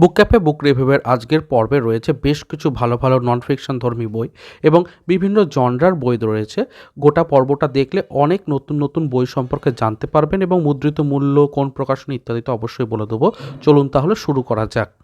বুক cafe, বুক রিভিউয়ের আজকের পর্বে রয়েছে বেশ কিছু ভালো ভালো নন ফিকশন ধর্মী বই এবং বিভিন্ন জনরার বই রয়েছে। গোটা পর্বটা দেখলে অনেক নতুন নতুন বই সম্পর্কে জানতে পারবেন এবং মুদ্রিত মূল্য, কোন প্রকাশনী ইত্যাদি তো অবশ্যই বলে দেবো। চলুন তাহলে শুরু করা যাক।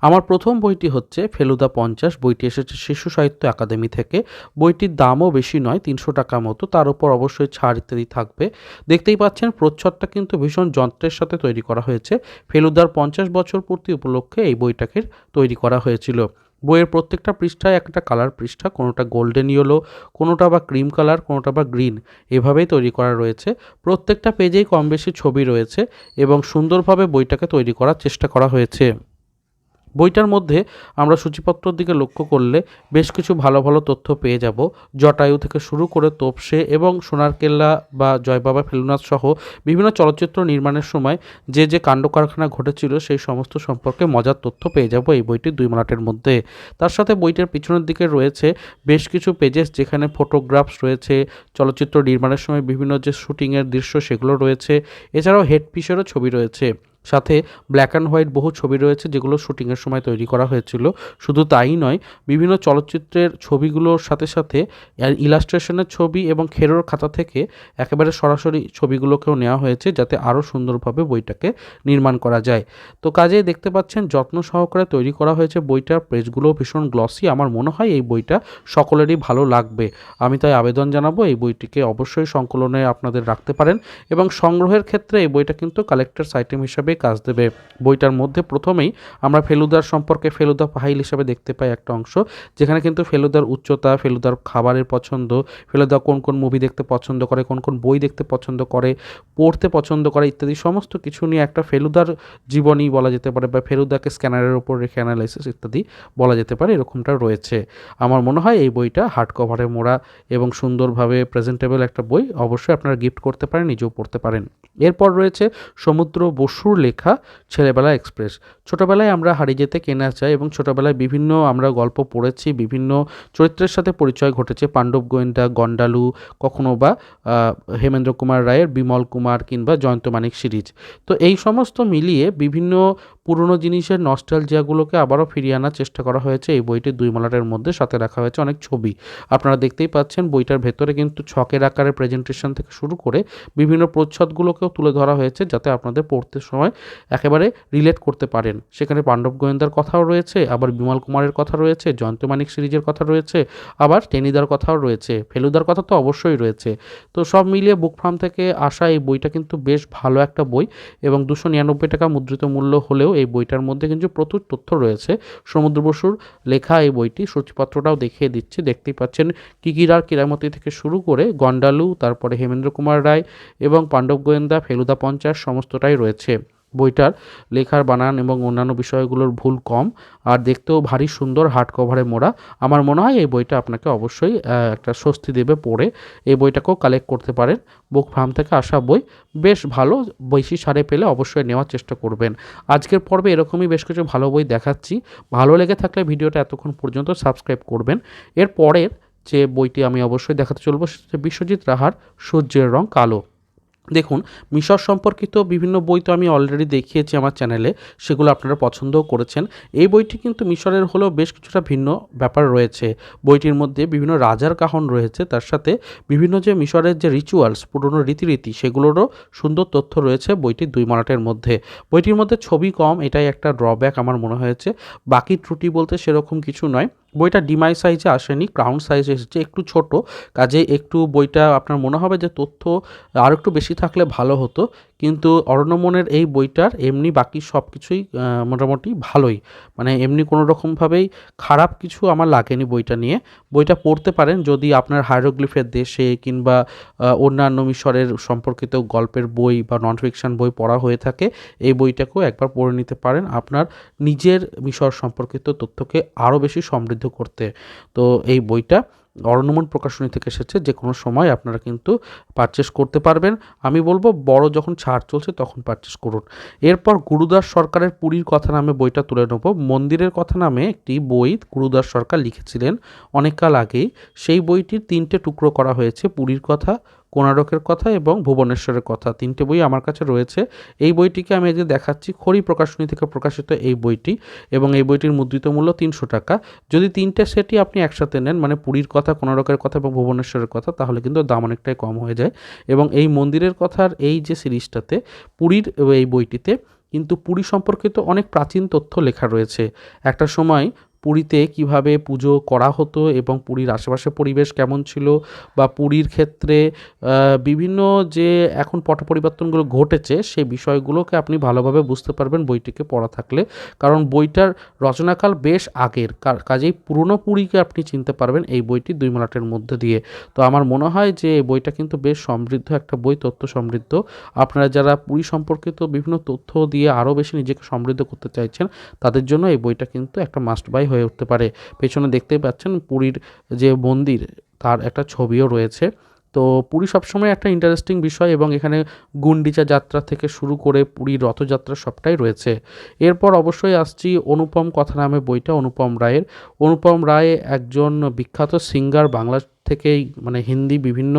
আমার প্রথম বইটি হচ্ছে ফেলুদা পঞ্চাশ, বইটি এসেছে শিশু সাহিত্য একাডেমি থেকে। বইটির দামও বেশি নয়, তিনশো টাকা মতো, তার উপর অবশ্যই ছাড় ইত্যাদি থাকবে। দেখতেই পাচ্ছেন, প্রচ্ছদটা কিন্তু ভীষণ যন্ত্রের সাথে তৈরি করা হয়েছে। ফেলুদার পঞ্চাশ বছর পূর্তি উপলক্ষে এই বইটাকে তৈরি করা হয়েছিল। বইয়ের প্রত্যেকটা পৃষ্ঠায় একটা কালার পৃষ্ঠা, কোনোটা গোল্ডেন ইয়েলো, কোনোটা বা ক্রিম কালার, কোনোটা বা গ্রিন, এভাবেই তৈরি করা রয়েছে। প্রত্যেকটা পেজেই কম বেশি ছবি রয়েছে এবং সুন্দরভাবে বইটাকে তৈরি করার চেষ্টা করা হয়েছে। বইটার মধ্যে আমরা সূচিপত্রর দিকে লক্ষ্য করলে বেশ কিছু ভালো ভালো তথ্য পেয়ে যাব। জটায়ু থেকে শুরু করে তোপসে এবং সোনার কেল্লা বা জয়বাবা ফেলুনাথ সহ বিভিন্ন চলচ্চিত্র নির্মাণের সময় যে যে কাণ্ড কারখানা ঘটেছিল সেই সমস্ত সম্পর্কে মজার তথ্য পেয়ে যাব এই বইটি দুই মালাটের মধ্যে। তার সাথে বইটার পিছনের দিকে রয়েছে বেশ কিছু পেজেস যেখানে ফটোগ্রাফস রয়েছে, চলচ্চিত্র নির্মাণের সময় বিভিন্ন যে শুটিংয়ের দৃশ্য সেগুলো রয়েছে। এছাড়াও হেডপিসেরও ছবি রয়েছে। সাথে ব্ল্যাক অ্যান্ড হোয়াইট বহু ছবি রয়েছে যেগুলো শুটিংয়ের সময় তৈরি করা হয়েছিল। শুধু তাই নয়, বিভিন্ন চলচ্চিত্রের ছবিগুলোর সাথে সাথে ইলাস্ট্রেশনের ছবি এবং খেরোর খাতা থেকে একেবারে সরাসরি ছবিগুলোকেও নেওয়া হয়েছে যাতে আরও সুন্দরভাবে বইটাকে নির্মাণ করা যায়। তো কাজেই দেখতে পাচ্ছেন, যত্ন সহকারে তৈরি করা হয়েছে বইটার পেজগুলো। ভীষণ গ্লসি আমার মনে হয় এই বইটা সকলেরই ভালো লাগবে। আমি তাই আবেদন জানাব, এই বইটিকে অবশ্যই সংকলনে আপনাদের রাখতে পারেন এবং সংগ্রহের ক্ষেত্রে এই বইটা কিন্তু কালেক্টরস আইটেম হিসাবে কাজ দেবে। বইটার মধ্যে প্রথমেই আমরা ফেলুদার সম্পর্কে ফেলুদা ফাইল হিসাবে দেখতে পাই একটা অংশ, যেখানে কিন্তু ফেলুদার উচ্চতা, ফেলুদার খাবারের পছন্দ, ফেলুদা কোন কোন মুভি দেখতে পছন্দ করে, কোন কোন বই দেখতে পছন্দ করে, পড়তে পছন্দ করে ইত্যাদি সমস্ত কিছু নিয়ে একটা ফেলুদার জীবনী বলা যেতে পারে বা ফেলুদাকে স্ক্যানারের উপর রেখে অ্যানালাইসিস ইত্যাদি বলা যেতে পারে, এরকমটা রয়েছে। আমার মনে হয় এই বইটা হার্ড কভারে মোড়া এবং সুন্দরভাবে প্রেজেন্টেবল একটা বই অবশ্যই আপনারা গিফট করতে পারেন, নিজেও পড়তে পারেন। এরপর রয়েছে সমুদ্র বসুর লেখা ছেলেবেলা এক্সপ্রেস। ছোটোবেলায় আমরা হারিয়ে যেতে কেনা চাই এবং ছোটোবেলায় বিভিন্ন আমরা গল্প পড়েছি, বিভিন্ন চরিত্রের সাথে পরিচয় ঘটেছে। পাণ্ডব গোয়েন্দা, গন্ডালু, কখনো বা হেমেন্দ্র কুমার রায়ের, বিমল কুমার কিংবা জয়ন্ত মানিক সিরিজ। তো এই সমস্ত মিলিয়ে বিভিন্ন পুরনো জিনিসের নস্টালজিয়াগুলোকে আবারও ফিরিয়ে আনার চেষ্টা করা হয়েছে। এই বইটি দুই মালাটের মধ্যে সাথে রাখা হয়েছে অনেক ছবি। আপনারা দেখতেই পাচ্ছেন বইটার ভেতরে কিন্তু ছকের আকারে প্রেজেন্টেশন থেকে শুরু করে বিভিন্ন প্রচ্ছদগুলোকেও তুলে ধরা হয়েছে যাতে আপনাদের পড়তে সময় একেবারে রিলেট করতে পারেন। সেখানে পাণ্ডব গোয়েন্দার কথাও রয়েছে, আবার বিমল কুমারের কথা রয়েছে, জয়ন্ত মানিক সিরিজের কথা রয়েছে, আবার টেনিদার কথাও রয়েছে, ফেলুদার কথা তো অবশ্যই রয়েছে। তো সব মিলিয়ে বুক ফার্ম থেকে আসা এই বইটা কিন্তু বেশ ভালো একটা বই এবং দুশো নিরানব্বই টাকা মুদ্রিত মূল্য হলেও এই বইটার মধ্যে কিন্তু প্রচুর তথ্য রয়েছে। সমুদ্র বসুর লেখা এই বইটি, সূচিপত্রটাও দেখিয়ে দিচ্ছে। দেখতেই পাচ্ছেন কিকিরার কিরামতি থেকে শুরু করে গন্ডালু তারপরে হেমেন্দ্র কুমার রায় এবং পাণ্ডব গোয়েন্দা, ফেলুদা পঞ্চাশ, সমস্তটাই রয়েছে। বইটার লেখার বানান এবং অন্যান্য বিষয়গুলোর ভুল কম, আর দেখতেও ভারী সুন্দর হার্ড কভারে মোড়া। আমার মনে হয় এই বইটা আপনাকে অবশ্যই একটা স্বস্তি দেবে পড়ে। এই বইটাকেও কালেক্ট করতে পারেন। বুক ফার্ম থেকে আসা বই বেশ ভালো, বেশি সারে পেলে অবশ্যই নেওয়ার চেষ্টা করবেন। আজকের পর্বে এরকমই বেশ কিছু ভালো বই দেখাচ্ছি। ভালো লেগে থাকলে ভিডিওটা এতক্ষণ পর্যন্ত সাবস্ক্রাইব করবেন। এর পরের যে বইটি আমি অবশ্যই দেখাতে চলবো সেটা বিশ্বজিৎ রাহার সূর্যের রং কালো। দেখুন, মিশর সম্পর্কিত বিভিন্ন বই তো আমি অলরেডি দেখিয়েছি আমার চ্যানেলে সেগুলো আপনারা পছন্দও করেছেন। এই বইটি কিন্তু মিশরের হলেও বেশ কিছুটা ভিন্ন ব্যাপার রয়েছে। বইটির মধ্যে বিভিন্ন রাজার কাহন রয়েছে, তার সাথে বিভিন্ন যে মিশরের যে রিচুয়ালস পুরনো রীতিরীতি সেগুলোরও সুন্দর তথ্য রয়েছে বইটির দুই মারাটের মধ্যে। বইটির মধ্যে ছবি কম, এটাই একটা ড্রব্যাক আমার মনে হয়েছে। বাকি ত্রুটি বলতে সেরকম কিছু নয়। বইটা ডিমাই সাইজে আসেনি, ক্রাউন সাইজে এসেছে, একটু ছোট। কাজে একটু বইটা আপনার মনে হবে যে তথ্য আর একটু বেশি থাকলে ভালো হতো। কিন্তু অরণ্যমনের এই বইটার এমনি বাকি সব কিছুই মোটামুটি ভালোই। মানে এমনি কোনো রকমভাবেই খারাপ কিছু আমার লাগেনি বইটা নিয়ে। বইটা পড়তে পারেন যদি আপনার হাইরোগ্লিফের দেশে কিংবা অন্যান্য মিশরের সম্পর্কিত গল্পের বই বা নন ফিকশান বই পড়া হয়ে থাকে, এই বইটাকেও একবার পড়ে নিতে পারেন আপনার নিজের মিশর সম্পর্কিত তথ্যকে আরও বেশি সমৃদ্ধ করতে। তো এই বইটা অরণ্যমন প্রকাশনী থেকে এসেছে, যে কোনো সময় আপনারা কিন্তু পারচেস করতে পারবেন। আমি বলব, বড় যখন ছাড় চলছে তখন পারচেস করুন। এরপর গুরুদাস সরকারের পুরীর কথা নামে বইটা তুলে নেব। মন্দিরের কথা নামে একটি বই গুরুদাস সরকার লিখেছিলেন অনেক কাল আগেই। সেই বইটির তিনটে টুকরো করা হয়েছে পুরীর কথা কোণারকের কথা এবং ভুবনেশ্বরের কথা তিনটে বই আমার কাছে রয়েছে। এই বইটিকে আমি আজকে দেখাচ্ছি খড়ি প্রকাশনী থেকে প্রকাশিত এই বইটি এবং এই বইটির মুদ্রিত মূল্য তিনশো টাকা। যদি তিনটে সেটই আপনি একসাথে নেন মানে পুরীর কথা, কোণারকের কথা এবং ভুবনেশ্বরের কথা, তাহলে কিন্তু দাম অনেকটাই কম হয়ে যায়। এবং এই মন্দিরের কথার এই যে সিরিজটাতে, পুরীর এই বইটিতে কিন্তু পুরী সম্পর্কিত অনেক প্রাচীন তথ্য লেখা রয়েছে। একটা সময় পুরীতে কীভাবে পুজো করা হতো এবং পুরীর আশেপাশে পরিবেশ কেমন ছিল বা পুরীর ক্ষেত্রে বিভিন্ন যে এখন পট পরিবর্তনগুলো ঘটেছে সেই বিষয়গুলোকে আপনি ভালোভাবে বুঝতে পারবেন বইটিকে পড়া থাকলে। কারণ বইটার রচনাকাল বেশ আগের কাজেই পুরনো পুরীকে আপনি চিনতে পারবেন এই বইটি দুই মালাটের মধ্যে দিয়ে। তো আমার মনে হয় যে বইটা কিন্তু বেশ সমৃদ্ধ একটা বই, তথ্য সমৃদ্ধ। আপনারা যারা পুরী সম্পর্কিত বিভিন্ন তথ্য দিয়ে আরও বেশি নিজেকে সমৃদ্ধ করতে চাইছেন, তাদের জন্য এই বইটা কিন্তু একটা মাস্ট বাই হয়ে উঠতে পারে। পেছনে দেখতে পাচ্ছেন পুরীর যে মন্দির, তার একটা ছবিও রয়েছে। তো পুরী সবসময় একটা ইন্টারেস্টিং বিষয় এবং এখানে গুন্ডিচা যাত্রা থেকে শুরু করে পুরী রথযাত্রা সবটাই রয়েছে। এরপর অবশ্যই আসছি অনুপম কথা নামে বইটা, অনুপম রায়ের। অনুপম রায় একজন বিখ্যাত সিঙ্গার বাংলা থেকেই মানে হিন্দি বিভিন্ন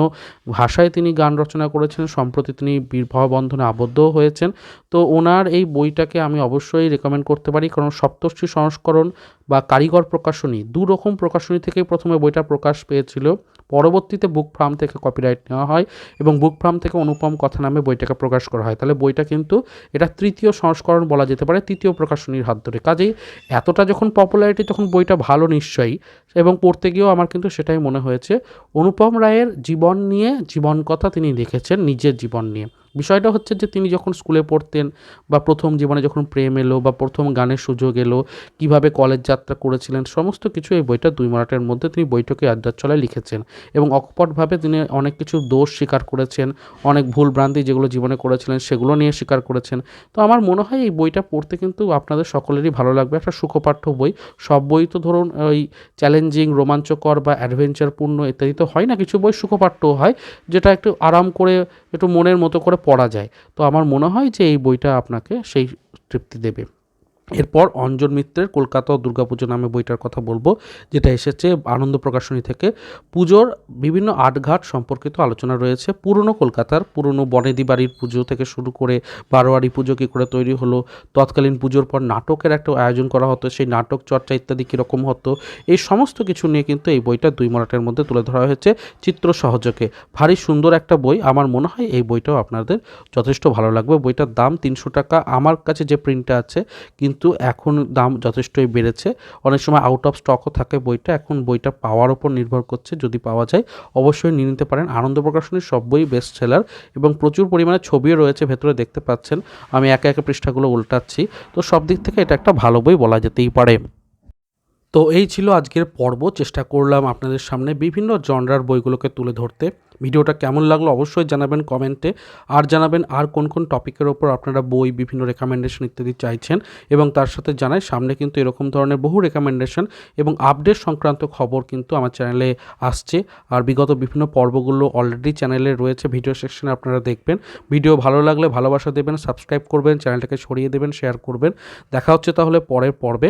ভাষায় তিনি গান রচনা করেছেন, সম্প্রতি তিনি বিবাহ বন্ধনে আবদ্ধও হয়েছেন। তো ওনার এই বইটাকে আমি অবশ্যই রেকমেন্ড করতে পারি, কারণ সপ্তর্ষি সংস্করণ বা কারিগর প্রকাশনী, দু রকম প্রকাশনী থেকে প্রথমে বইটা প্রকাশ পেয়েছিল। পরবর্তীতে বুক ফার্ম থেকে কপিরাইট নেওয়া হয় এবং বুক ফার্ম থেকে অনুপম কথা নামে বইটাকে প্রকাশ করা হয়। তাহলে বইটা কিন্তু এটা তৃতীয় সংস্করণ বলা যেতে পারে, তৃতীয় প্রকাশনীর হাত ধরে। কাজেই এতটা যখন পপুলারিটি তখন বইটা ভালো নিশ্চয়ই, এবং পড়তে গিয়েও আমার কিন্তু সেটাই মনে হয়েছে। অনুপম রায়ের জীবন নিয়ে জীবন কথা তিনি লিখেছেন নিজের জীবন নিয়ে। বিষয়টা হচ্ছে যে তিনি যখন স্কুলে পড়তেন বা প্রথম জীবনে যখন প্রেম এলো বা প্রথম গানের সুযোগ এলো, কীভাবে কলেজ যাত্রা করেছিলেন, সমস্ত কিছু এই বইটা দুই মারাটের মধ্যে তিনি আড্ডার ছলায় লিখেছেন এবং অকপটভাবে তিনি অনেক কিছু দোষ স্বীকার করেছেন, অনেক ভুল ভ্রান্তি যেগুলো জীবনে করেছিলেন সেগুলো নিয়ে স্বীকার করেছেন। তো আমার মনে হয় এই বইটা পড়তে কিন্তু আপনাদের সকলেরই ভালো লাগবে, একটা সুখপাঠ্য বই। সব বই তো ধরুন ওই চ্যালেঞ্জিং, রোমাঞ্চকর বা অ্যাডভেঞ্চারপূর্ণ ইত্যাদি তো হয় না, কিছু বই সুখপাঠ্য হয়, যেটা একটু আরাম করে, একটু মনের মতো করে পড়া যায়। তো আমার মনে হয় যে এই বইটা আপনাকে সেই তৃপ্তি দেবে। এরপর অঞ্জন মিত্রের কলকাতা ও দুর্গাপুজো নামে বইটার কথা বলব, যেটা এসেছে আনন্দ প্রকাশনী থেকে। পুজোর বিভিন্ন আটঘাট সম্পর্কিত আলোচনা রয়েছে। পুরনো কলকাতার পুরনো বনেদি বাড়ির পুজো থেকে শুরু করে বারোয়ারি পুজো কী করে তৈরি হলো, তৎকালীন পুজোর পর নাটকের একটা আয়োজন করা হতো, সেই নাটক চর্চা ইত্যাদি কীরকম হতো, এই সমস্ত কিছু নিয়ে কিন্তু এই বইটা দুই মরাটের মধ্যে তুলে ধরা হয়েছে চিত্র সহযোগে। ভারী সুন্দর একটা বই, আমার মনে হয় এই বইটাও আপনাদের যথেষ্ট ভালো লাগবে। বইটার দাম তিনশো টাকা। আমার কাছে যে প্রিন্টটা আছে, কিন্তু এখন দাম যথেষ্টই বেড়েছে। অনেক সময় আউট অফ স্টকও থাকে বইটা। এখন বইটা পাওয়ার ওপর নির্ভর করছে। যদি পাওয়া যায়, অবশ্যই নিয়ে নিতে পারেন। আনন্দ প্রকাশনীর সব বই বেস্ট সেলার এবং প্রচুর পরিমাণে ছবিও রয়েছে। ভেতরে দেখতে পাচ্ছেন, আমি একে একে পৃষ্ঠাগুলো উল্টাচ্ছি। তো সব দিক থেকে এটা একটা ভালো বই বলা যেতেই পারে। তো এই ছিল আজকের পর্ব। চেষ্টা করলাম আপনাদের সামনে বিভিন্ন জনরার বইগুলোকে তুলে ধরতে। ভিডিওটা কেমন লাগল অবশ্যই জানাবেন কমেন্টে। আর জানাবেন আর কোন কোন টপিকের ওপর আপনারা বই, বিভিন্ন রেকমেন্ডেশন ইত্যাদি চাইছেন এবং তার সাথে জানাই, সামনে কিন্তু এরকম ধরনের বহু রেকমেন্ডেশন এবং আপডেট সংক্রান্ত খবর কিন্তু আমার চ্যানেলে আসছে। আর বিগত বিভিন্ন পর্বগুলো অলরেডি চ্যানেলে রয়েছে ভিডিও সেকশনে আপনারা দেখবেন। ভিডিও ভালো লাগলে ভালোবাসা দেবেন সাবস্ক্রাইব করবেন চ্যানেলটাকে সরিয়ে দেবেন শেয়ার করবেন। দেখা হচ্ছে তাহলে পরের পর্বে।